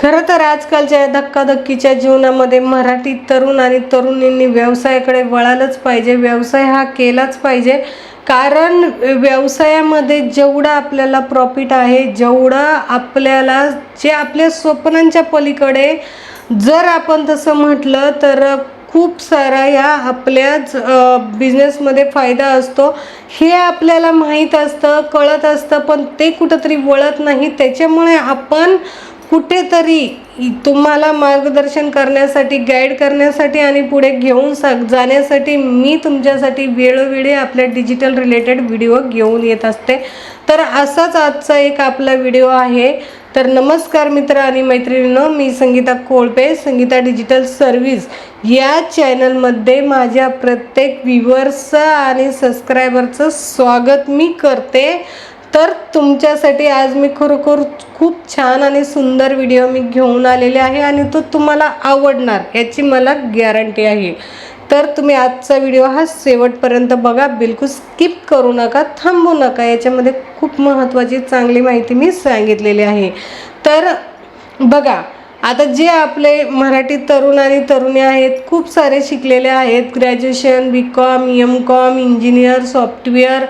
खरं तर आजकालच्या धक्काधक्कीच्या जीवनामध्ये मराठी तरुण आणि तरुणींनी व्यवसायाकडे वळालंच पाहिजे. व्यवसाय हा केलाच पाहिजे. कारण व्यवसायामध्ये जेवढं आपल्याला प्रॉफिट आहे जेवढं आपल्याला जे आपल्या स्वप्नांच्या पलीकडे जर आपण तसं म्हटलं तर खूप सारा ह्या आपल्याच बिझनेसमध्ये फायदा असतो. हे आपल्याला माहीत असतं कळत असतं पण ते कुठंतरी वळत नाही. त्याच्यामुळे आपण कुठेतरी तुम्हाला मार्गदर्शन करण्यासाठी गाईड करण्यासाठी आणि पुढे घेऊन सा जाण्यासाठी मी तुमच्यासाठी वेळोवेळी आपल्या डिजिटल रिलेटेड व्हिडिओ घेऊन येत असते. तर असाच आजचा एक आपला व्हिडिओ आहे. तर नमस्कार मित्र आणि मैत्रिणीनं मी संगीता कोळपे संगीता डिजिटल सर्व्हिस या चॅनलमध्ये माझ्या प्रत्येक व्ह्युअर्सचं आणि सबस्क्रायबरचं स्वागत मी करते. तर तुमच्यासाठी आज मी खरोखर खूप छान आणि सुंदर व्हिडिओ मी घेऊन आलेले आहे आणि तो तुम्हाला आवडणार याची मला गॅरंटी आहे. तर तुम्ही आजचा व्हिडिओ हा शेवटपर्यंत बघा बिलकुल स्किप करू नका थांबू नका. याच्यामध्ये खूप महत्त्वाची चांगली माहिती मी सांगितलेली आहे. तर बघा आता जे आपले मराठी तरुण आणि तरुणी आहेत खूप सारे शिकलेले आहेत. Graduation B com M com engineer software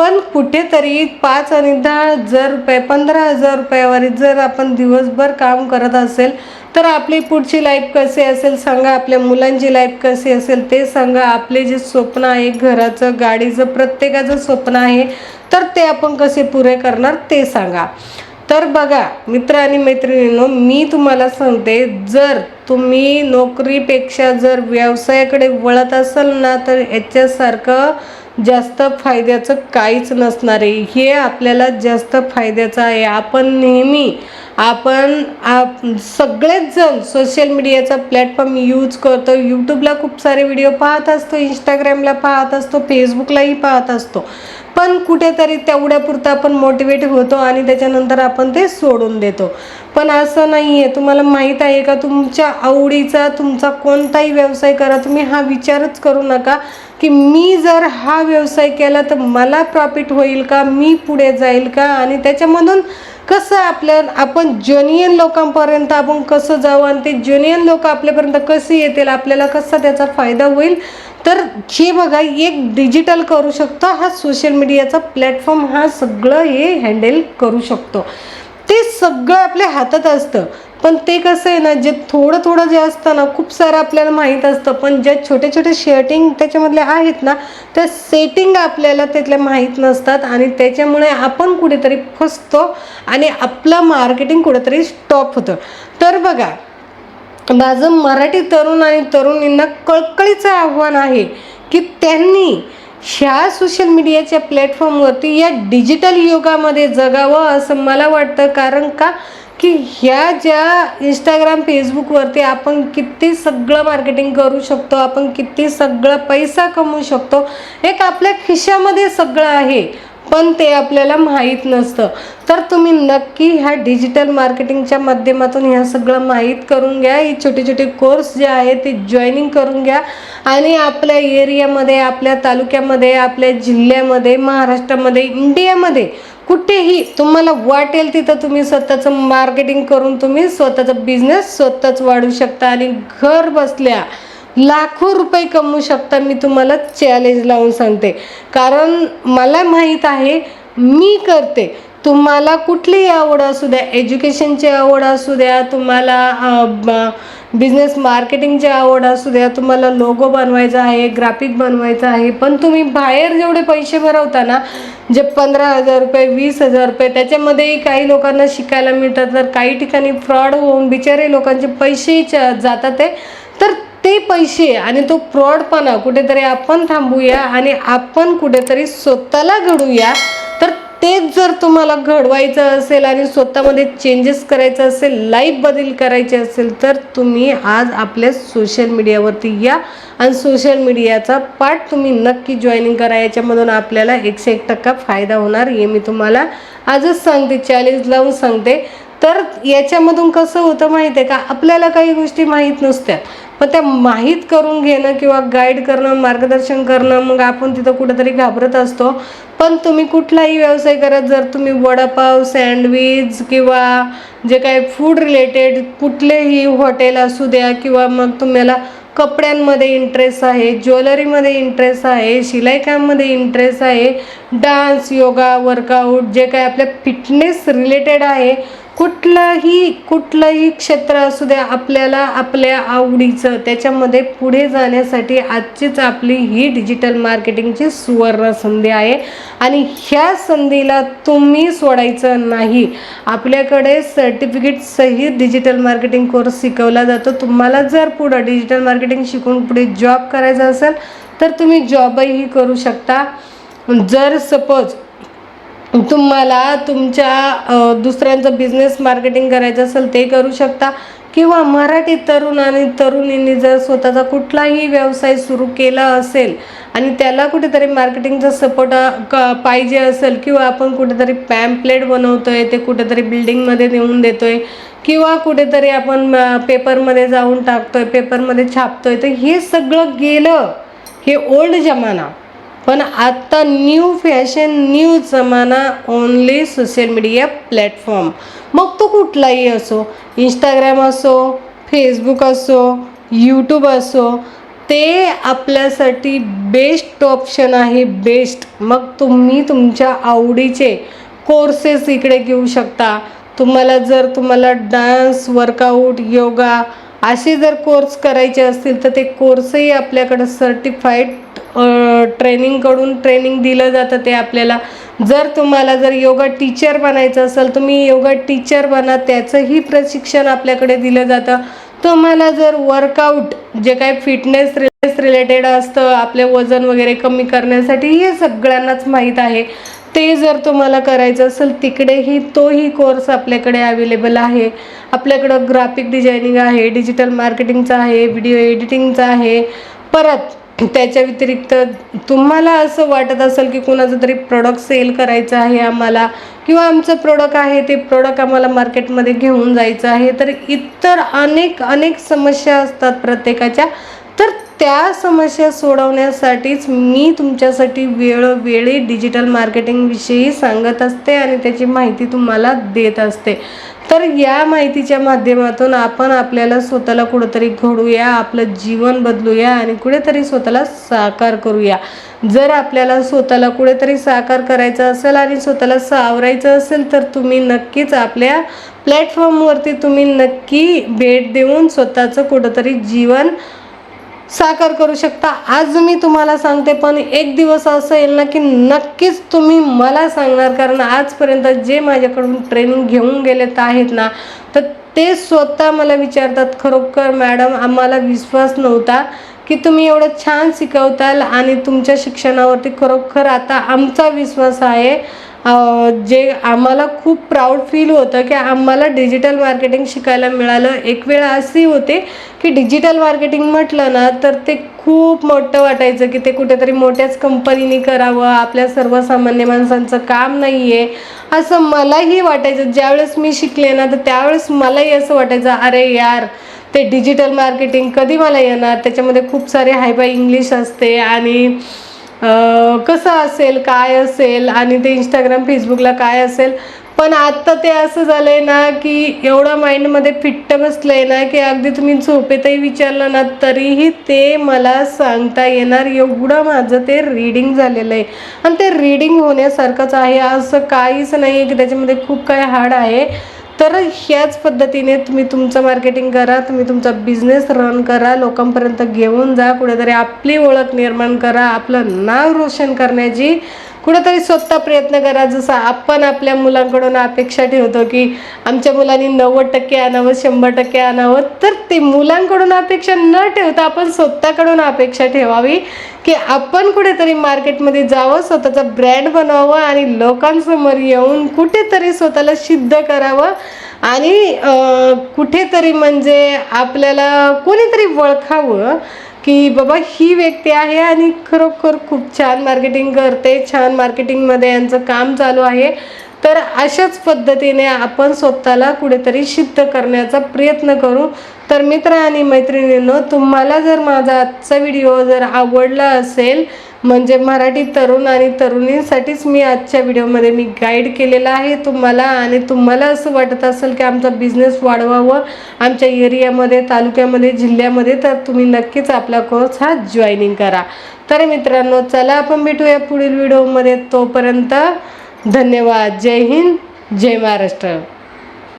पण कुठेतरी पाच आणि दहा हजार रुपये पंधरा हजार रुपयावर जर आपण दिवसभर काम करत असेल तर आपली पुढची लाईफ कशी असेल सांगा आपल्या मुलांची लाईफ कशी असेल ते सांगा. आपले जे स्वप्न आहे घराचं गाडीचं प्रत्येकाचं स्वप्न आहे तर ते आपण कसे पुरे करणार ते सांगा. तर बघा मित्र आणि मैत्रिणींनो मी तुम्हाला सांगते जर तुम्ही नोकरीपेक्षा जर व्यवसायाकडे वळत असाल ना तर याच्यासारखं जास्त फायद्याचं काहीच नसणार आहे. हे आपल्याला जास्त फायद्याचं आहे. आपण नेहमी आपण आप सगळेच जण सोशल मीडियाचा प्लॅटफॉर्म यूज करतो. यूट्यूबला खूप सारे व्हिडिओ पाहत असतो इंस्टाग्रामला पाहत असतो फेसबुकलाही पाहत असतो. पण कुठेतरी तेवढ्यापुरतं आपण मोटिवेट होतो आणि त्याच्यानंतर आपण ते सोडून देतो. पण असं नाही आहे तुम्हाला माहीत आहे का तुमच्या आवडीचा तुमचा कोणताही व्यवसाय करा तुम्ही हा विचारच करू नका की मी जर हा व्यवसाय केला तर मला प्रॉफिट होईल का मी पुढे जाईल का? आणि त्याच्यामधून कसं आपल्या आपण ज्युनियन लोकांपर्यंत आपण कसं जाऊ आणि ते ज्युनियन लोक आपल्यापर्यंत कसे येतील आपल्याला कसा त्याचा फायदा होईल? तर हे बघा एक डिजिटल करू शकतो हा सोशल मीडियाचा प्लॅटफॉर्म हा सगळं हे हँडल करू शकतो. ते सगळं आपल्या हातात असतं. पण ते कसं आहे ना जे थोडं थोडं जे असतं ना खूप सारं आपल्याला माहीत असतं. पण ज्या छोटे छोटे शेटिंग त्याच्यामधल्या आहेत ना त्या सेटिंग आपल्याला त्यातल्या माहीत नसतात आणि त्याच्यामुळे आपण कुठेतरी फसतो आणि आपलं मार्केटिंग कुठेतरी स्टॉप होतं. तर बघा माझं मराठी तरुण आणि तरुणींना कळकळीचं आव्हान आहे की त्यांनी ह्या सोशल मीडियाच्या प्लॅटफॉर्मवरती या डिजिटल युगामध्ये जगावं असं मला वाटतं. कारण का? की ह्या ज्या इंस्टाग्राम फेसबुकवरती आपण किती सगळं मार्केटिंग करू शकतो आपण किती सगळं पैसा कमवू शकतो एक आपल्या खिशामध्ये सगळं आहे. पण ते आपल्याला माहीत नसतं. तर तुम्ही नक्की ह्या डिजिटल मार्केटिंगच्या माध्यमातून ह्या सगळं माहीत करून घ्या. हे छोटे छोटे कोर्स जे आहेत ते जॉईनिंग करून घ्या. आणि आपल्या एरियामध्ये आपल्या तालुक्यामध्ये आपल्या जिल्ह्यामध्ये महाराष्ट्रामध्ये इंडियामध्ये कुठेही तुम्हाला वाटेल तिथं तुम्ही स्वतःचं मार्केटिंग करून तुम्ही स्वतःचा बिझनेस स्वतःच वाढवू शकता आणि घर बसल्या लाखो रुपये कमवू शकता मी तुम्हाला चॅलेंज लावून सांगते. कारण मला माहीत आहे मी करते. तुम्हाला कुठलीही आवड असू द्या एज्युकेशनची आवड असू द्या तुम्हाला बिझनेस मार्केटिंगची आवड असू द्या तुम्हाला लोगो बनवायचा आहे ग्राफिक बनवायचं आहे पण तुम्ही बाहेर जेवढे पैसे भरवता ना जे पंधरा हजार रुपये वीस हजार रुपये त्याच्यामध्येही काही लोकांना शिकायला मिळतात. तर काही ठिकाणी फ्रॉड होऊन बिचारे लोकांचे पैसेही जातात ते तर ते पैसे आणि तो फ्रॉडपणा कुठेतरी आपण थांबूया आणि आपण कुठेतरी स्वतःला घडूया तर तेच जर तुम्हाला घडवायचं असेल आणि स्वतःमध्ये चेंजेस करायचं असेल लाईफ बदल करायचे असेल तर तुम्ही आज आपल्या सोशल मीडियावरती या आणि सोशल मीडियाचा पार्ट तुम्ही नक्की जॉईनिंग करा. याच्यामधून आपल्याला एकशे एक टक्का फायदा होणार हे मी तुम्हाला आजच सांगते चॅलेंज लावून सांगते. तर याच्यामधून कसं होतं माहीत आहे का? आपल्याला काही गोष्टी माहीत नसत्या पण त्या माहीत करून घेणं किंवा गाईड करणं मार्गदर्शन करणं मग आपण तिथं कुठेतरी घाबरत असतो. पण तुम्ही कुठलाही व्यवसाय करत जर तुम्ही वडापाव सँडविच किंवा जे काही फूड रिलेटेड कुठलेही हॉटेल असू द्या किंवा मग तुम्हाला कपड्यांमध्ये इंटरेस्ट आहे ज्वेलरीमध्ये इंटरेस्ट आहे शिलाईकाममध्ये इंटरेस्ट आहे डान्स योगा वर्कआउट जे काय आपल्या फिटनेस रिलेटेड आहे कुठलंही कुठलंही क्षेत्र असू द्या आपल्याला आपल्या आवडीचं त्याच्यामध्ये पुढे जाण्यासाठी आजचीच आपली ही डिजिटल मार्केटिंगची सुवर्ण संधी आहे. आणि ह्या संधीला तुम्ही सोडायचं नाही. आपल्याकडे सर्टिफिकेट सहित डिजिटल मार्केटिंग कोर्स शिकवला जातो. तुम्हाला जर पुढं डिजिटल मार्केटिंग शिकून पुढे जॉब करायचा असेल तर तुम्ही जॉबही करू शकता. जर सपोज तुम्हाला तुमच्या दुसऱ्यांचं बिझनेस मार्केटिंग करायचं असेल ते करू शकता. किंवा मराठी तरुण आणि तरुणींनी जर स्वतःचा कुठलाही व्यवसाय सुरू केला असेल आणि त्याला कुठेतरी मार्केटिंगचा सपोर्ट क पाहिजे असेल किंवा आपण कुठेतरी पॅम्पलेट बनवतो आहे ते कुठेतरी बिल्डिंगमध्ये नेऊन देतो आहे किंवा कुठेतरी आपण पेपरमध्ये जाऊन टाकतो आहे पेपरमध्ये छापतो आहे तर हे सगळं गेलं हे ओल्ड जमाना. पण आत्ता न्यू फॅशन न्यू जमाना ओनली सोशल मीडिया प्लॅटफॉर्म मग तो कुठलाही असो इंस्टाग्राम असो फेसबुक असो यूट्यूब असो ते आपल्यासाठी बेस्ट ऑप्शन आहे बेस्ट मग तुम्ही तुमच्या आवडीचे कोर्सेस इकडे घेऊ शकता. तुम्हाला जर तुम्हाला डान्स वर्कआउट योगा असे जर कोर्स करायचे असतील तर ते कोर्सही आपल्याकडं सर्टिफाईड ट्रेनिंगकडून ट्रेनिंग दिलं जातं ते आपल्याला. जर तुम्हाला जर योगा टीचर बनायचं असेल तुम्ही योगा टीचर बना त्याचंही प्रशिक्षण आपल्याकडे दिलं जातं. तुम्हाला जर वर्कआउट जे काही फिटनेस रिलेटेड असतं आपले वजन वगैरे कमी करण्यासाठी हे सगळ्यांनाच माहीत आहे. ते जर तुम्हाला करायचं असेल तिकडेही तोही कोर्स आपल्याकडे अवेलेबल आहे. आपल्याकडं ग्राफिक डिझायनिंग आहे डिजिटल मार्केटिंगचा आहे व्हिडिओ एडिटिंगचा आहे. परत त्याच्या व्यतिरिक्त तुम्हाला असं वाटत असेल की कुणाचं तरी प्रोडक्ट सेल करायचं आहे आम्हाला? किंवा आमचं प्रोडक्ट आहे ते प्रोडक्ट आम्हाला मार्केटमध्ये घेऊन जायचं आहे? तर इतर अनेक अनेक समस्या असतात प्रत्येकाच्या. तर त्या समस्या सोडवण्यासाठीच मी तुमच्यासाठी वेळोवेळी डिजिटल मार्केटिंगविषयी सांगत असते आणि त्याची माहिती तुम्हाला देत असते. तर या माहितीच्या माध्यमातून आपण आपल्याला स्वतःला कुठंतरी घडूया आपलं जीवन बदलूया आणि कुठेतरी स्वतःला साकार करूया. जर आपल्याला स्वतःला कुठेतरी साकार करायचं असेल आणि स्वतःला सावरायचं असेल तर तुम्ही नक्कीच आपल्या प्लॅटफॉर्मवरती तुम्ही नक्की भेट देऊन स्वतःचं कुठंतरी जीवन साकार करू शकता. आज मी तुम्हाला सांगते पण एक दिवस असं येईल ना की नक्कीच तुम्ही मला सांगणार. कारण आजपर्यंत जे माझ्याकडून ट्रेनिंग घेऊन गेलेत आहेत ना तर ते स्वतः मला विचारतात खरोखर मॅडम आम्हाला विश्वास नव्हता की तुम्ही एवढं छान शिकवताल आणि तुमच्या शिक्षणावरती खरोखर आता आमचा विश्वास आहे जे आम्हाला खूप प्राऊड फील होतं की आम्हाला डिजिटल मार्केटिंग शिकायला मिळालं. एक वेळ अशी होते की डिजिटल मार्केटिंग म्हटलं ना तर ते खूप मोठं वाटायचं की ते कुठेतरी मोठ्याच कंपनीने करावं आपल्या सर्वसामान्य माणसांचं काम नाही आहे असं मलाही वाटायचं. ज्यावेळेस मी शिकले ना तर त्यावेळेस मलाही असं वाटायचं अरे यार ते डिजिटल मार्केटिंग कधी मला येणार? त्याच्यामध्ये खूप सारे हायबाय इंग्लिश असते आणि कसं असेल काय असेल आणि ते इंस्टाग्राम फेसबुकला काय असेल. पण आत्ता ते असं झालं आहे ना की एवढं माइंडमध्ये फिट्ट बसलं आहे ना की अगदी तुम्ही झोपेतही विचारलं ना तरीही ते मला सांगता येणार. एवढं माझं ते रीडिंग झालेलं आहे. आणि ते रीडिंग होण्यासारखंच आहे. असं काहीच नाही आहे की त्याच्यामध्ये खूप काय हार्ड आहे. तर ह्याच पद्धतीने तुम्ही तुमचं मार्केटिंग करा तुम्ही तुमचा बिझनेस रन करा लोकांपर्यंत घेऊन जा कुठेतरी आपली ओळख निर्माण करा आपलं नाव रोशन करण्याची कुठंतरी स्वतः प्रयत्न करा. जसं आपण आपल्या मुलांकडून अपेक्षा ठेवतो की आमच्या मुलांनी नव्वद टक्के आणावं शंभर टक्के आणावं तर ते मुलांकडून अपेक्षा न ठेवता आपण स्वतःकडून अपेक्षा ठेवावी की आपण कुठेतरी मार्केटमध्ये जावं स्वतःचा ब्रँड बनवावं आणि लोकांसमोर येऊन कुठेतरी स्वतःला सिद्ध करावं आणि कुठेतरी म्हणजे आपल्याला कोणीतरी वळखावं की बाबा ही व्यक्ती आहे आणि खरोखर खूप छान मार्केटिंग करते छान मार्केटिंगमध्ये यांचं काम चालू आहे. तर अशाच पद्धतीने आपण स्वतःला कुठेतरी सिद्ध करण्याचा प्रयत्न करू. तर मित्र आणि मैत्रिणींनो तुम्हाला जर माझा आजचा व्हिडिओ जर आवडला असेल म्हणजे मराठी तरुण आणि तरुणींसाठीच मी आजच्या व्हिडिओमध्ये मी गाईड केलेला आहे. तुम्हाला आणि तुम्हाला असं वाटत असेल की आमचा बिझनेस वाढवावं आमच्या एरियामध्ये तालुक्यामध्ये जिल्ह्यामध्ये तर तुम्ही नक्कीच आपला कोर्स हा जॉईनिंग करा. तर मित्रांनो चला आपण भेटूया पुढील व्हिडिओमध्ये. तोपर्यंत धन्यवाद. जय हिंद जय महाराष्ट्र.